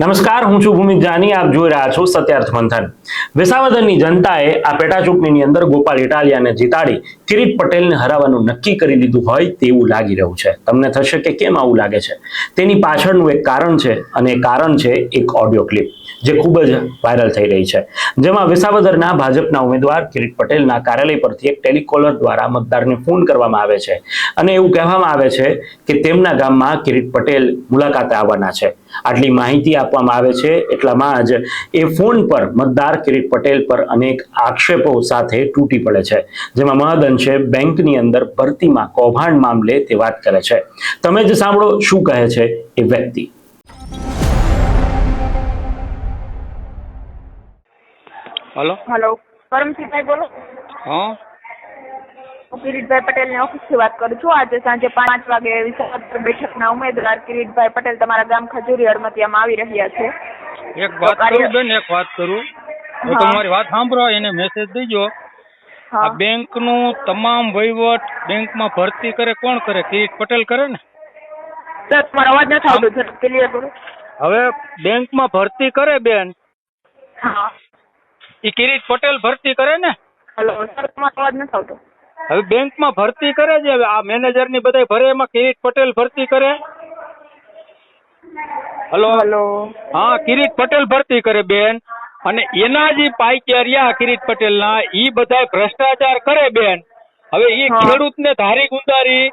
નમસ્કાર, હું છું ભૂમિત જાની, આપ જોઈ રહ્યા છો સત્યાર્થ મંથન. વિસાવદરની જનતાએ આ પેટા ચૂંટણીની અંદર ગોપાલ ઇટાલિયાને જીતાડી, કિરીટ પટેલને હરાવવાનું નક્કી કરી લીધું હોય તેવું લાગી રહ્યું છે. તમને થશે કે કેમ આવું લાગે છે? તેની પાછળનું એક કારણ છે અને એ કારણ છે એક ઓડિયો ક્લિપ, જે ખૂબ જ વાયરલ થઈ રહી છે. જેમાં વિસાવદરના ભાજપના ઉમેદવાર કિરીટ પટેલના કાર્યાલય પરથી એક ટેલિકોલર દ્વારા મતદારને ફોન કરવામાં આવે છે. અને એવું કહેવામાં આવે છે કે તેમના ગામમાં કિરીટ પટેલ મુલાકાતે આવવાના છે. આટલી માહિતી આપવામાં આવે છે. એટલામાં જ એ ફોન પર મતદાર કિરીટ પટેલ પર અનેક આક્ષેપો સાથે તૂટી પડે છે. જેમાં મહદઅંશે બેંકની અંદર ભરતીમાં કૌભાંડ મામલે તે વાત કરે છે. તમે જ સાંભળો શું કહે છે એ વ્યક્તિ. હલો. હલો. કરમસિંહભાઈ બોલો. હા. હું કિરીટભાઈ પટેલની ઓફિસથી વાત કરું છું. આજે સાંજે પાંચ વાગે વિસાવદર બેઠકના ઉમેદવાર કિરીટભાઈ પટેલ તમારા ગામ ખજૂરી અડમતિયામાં આવી રહ્યા છે. એક વાત કરું બેન એક વાત કરું. તો તમારી વાત સાંભળો એને મેસેજ દેજો. આ બેંકનું તમામ વહીવટ બેંકમાં ભરતી કરે કોણ કરે? કિરીટ પટેલ કરે ને? સર તમારો અવાજ નથી આવતો સર ક્લિયર કરો. હવે બેંકમાં ભરતી કરે બેન. હા. એ કિરીટ પટેલ ભરતી કરે ને? હેલો સર તમારો અવાજ નથી આવતો. હવે બેંકમાં ભરતી કરે છે આ મેનેજરની બધા ભરે એમાં કિરીટ પટેલ ભરતી કરે. હલો? હલો. હા કિરીટ પટેલ ભરતી કરે બેન. અને એના જે રહ્યા કિરીટ પટેલના ઈ બધા ભ્રષ્ટાચાર કરે બેન. હવે એ ખેડૂત ને ધારી ગુંદારી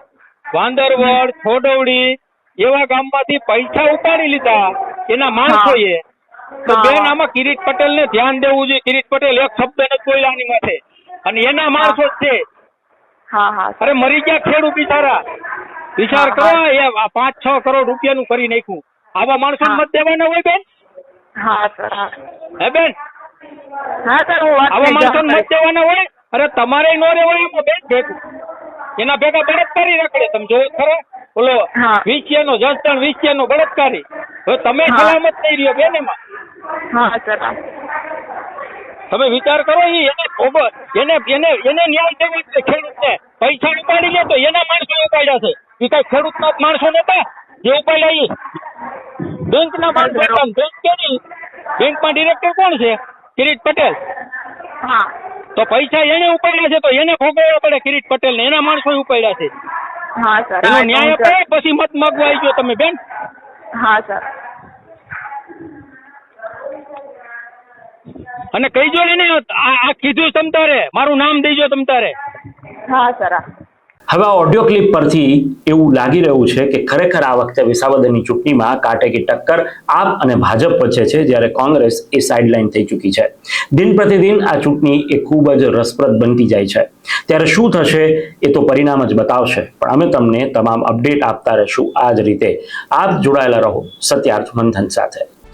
વાંદરવડ છોડવડી એવા ગામમાંથી પૈસા ઉપાડી લીધા એના માણસોએ તો. બેન આમાં કિરીટ પટેલને ધ્યાન દેવું જોઈએ. કિરીટ પટેલ એક શબ્દ નથી બોલ્યા આની માથે. અને એના માણસો છે. હા હા અરે મરી ગયા ખેડૂત બિચારા. વિચાર કરો એ પાંચ છ કરોડ રૂપિયાનું કરી નાખ્યું. આવા માણસો. મત દેવાના હોય બેન? હા સર હે. બેન? હા સર હું આવા માણસો મત દેવાના હોય? અરે તમારે નો રહેવાય બેન ભેગું. એના ભેગા બળાત્કારી રખડે તમે જોવો ખરો. બોલો ઓલો નો જસ્ટન જસદણ નો બળાત્કારી. હવે તમે. સલામત નહીં રહ્યો બેન એમાં. હા સર તમે વિચાર કરો એ એને એને એને ન્યાય દેવો છે ખેડૂતને પૈસા ઉપાડી લે તો એના માણસો ઉપાડ્યા છે. એ કઈ ખેડૂતના માણસો નતા જે ઉપાડ્યા ઈ. બેંકના માણસો બેંક કેની બેંકમાં ડિરેક્ટર કોણ છે? કિરીટ પટેલ. હા. તો પૈસા એને ઉપાડ્યા છે તો એને ભોગવવા પડે કિરીટ પટેલ ને. એના માણસો ઉપાડ્યા છે. હા સર. એનો ન્યાય તો પછી મત માગવા આવી ગયો તમે બેન. હા સર. અને કહીજો ને આ આ કીધું તમ તારે. મારું નામ દેજો તમ તારે. હા સર. હવે આ ઓડિયો ક્લિપ પરથી એવું લાગી રહ્યું છે કે ખરેખર આ વખતે વિસાવદરની ચૂંટણીમાં કાટેકી ટક્કર આપ અને ભાજપ વચ્ચે છે જ્યારે કોંગ્રેસ એ સાઇડલાઇન થઈ ચૂકી છે. દિન પ્રતિદિન આ ચૂંટણી એ ખૂબ જ રસપ્રદ બનતી જાય છે. ત્યારે શું થશે એ તો પરિણામ જ બતાવશે. પણ અમે તમને તમામ અપડેટ આપતા રહીશું આ જ રીતે. આપ જોડાયેલા રહો સત્યાર્થ મંથન સાથે.